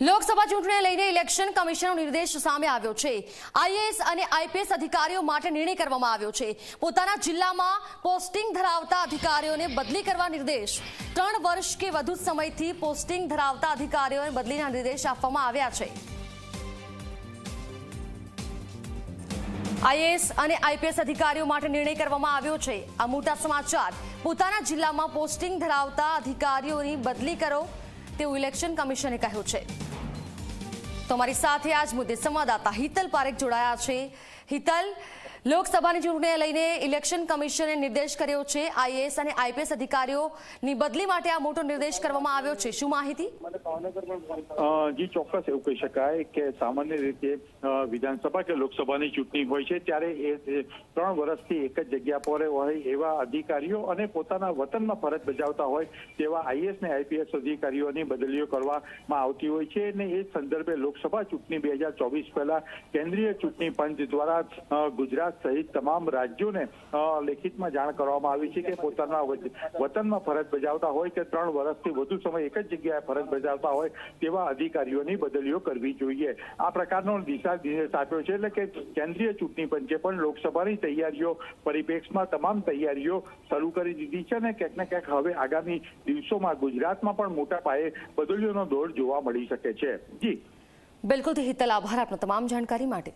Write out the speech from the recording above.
લોકસભા ચૂંટણીને લઈને ઇલેક્શન કમિશનનો નિર્દેશ સામે આવ્યો છે. આઈએએસ અને આઈપીએસ અધિકારીઓ માટે નિર્ણય કરવામાં આવ્યો છે. પોતાના જિલ્લામાં પોસ્ટિંગ ધરાવતા અધિકારીઓને બદલી કરવા નિર્દેશ. ત્રણ વર્ષ કે વધુ સમયથી પોસ્ટિંગ ધરાવતા અધિકારીઓને બદલીના નિર્દેશ આપવામાં આવ્યા છે. આઈએએસ અને આઈપીએસ અધિકારીઓ માટે નિર્ણય કરવામાં આવ્યો છે. આ મોટા સમાચાર. પોતાના જિલ્લામાં પોસ્ટિંગ ધરાવતા અધિકારીઓની બદલી કરો. તેવું ઇલેક્શન કમિશને કહ્યું છે. તો અમારી સાથે આજ મુદ્દે સંવાદદાતા હિતલ પારેખ જોડાયા છે. હિતલ, લોકસભાની ચૂંટણીને લઈને ઇલેક્શન કમિશને નિર્દેશ કર્યો છે. આઈએએસ અને આઈપીએસ અધિકારીઓની બદલી માટે આ મોટો નિર્દેશ કરવામાં આવ્યો છે. શું માહિતી? જી, ચોક્કસ એવું કહી શકાય કે સામાન્ય રીતે વિધાનસભા કે લોકસભાની ચૂંટણી હોય છે ત્યારે એ ત્રણ વર્ષથી એક જ જગ્યા પર હોય એવા અધિકારીઓ અને પોતાના વતનમાં ફરજ બજાવતા હોય તેવા આઈએસ ને આઈપીએસ અધિકારીઓની બદલીઓ કરવામાં આવતી હોય છે. અને એ સંદર્ભે લોકસભા ચૂંટણી બે હજાર ચોવીસ પહેલા કેન્દ્રીય ચૂંટણી પંચ દ્વારા અ, ગુજરાત સહિત તમામ રાજ્યોને લેખિતમાં જાણ કરવામાં આવી છે કે પોતાના વતનમાં ફરજ બજાવતા હોય કે ત્રણ વર્ષથી વધુ સમય એક જ જગ્યાએ ફરજ બજાવતા હોય તેવા અધિકારીઓની બદલીઓ કરવી જોઈએ. આ પ્રકારનો દિશા નિર્દેશ આપ્યો છે એટલે કે કેન્દ્રીય ચૂંટણી પંચે પણ લોકસભાની તૈયારીઓ પરિપ્રેક્ષમાં તમામ તૈયારીઓ શરૂ કરી દીધી છે અને ક્યાંક ને ક્યાંક હવે આગામી દિવસોમાં ગુજરાતમાં પણ મોટા પાયે બદલીઓનો દોર જોવા મળી શકે છે. જી. બિલકુલ હિતલ આભાર આપનો તમામ જાણકારી માટે.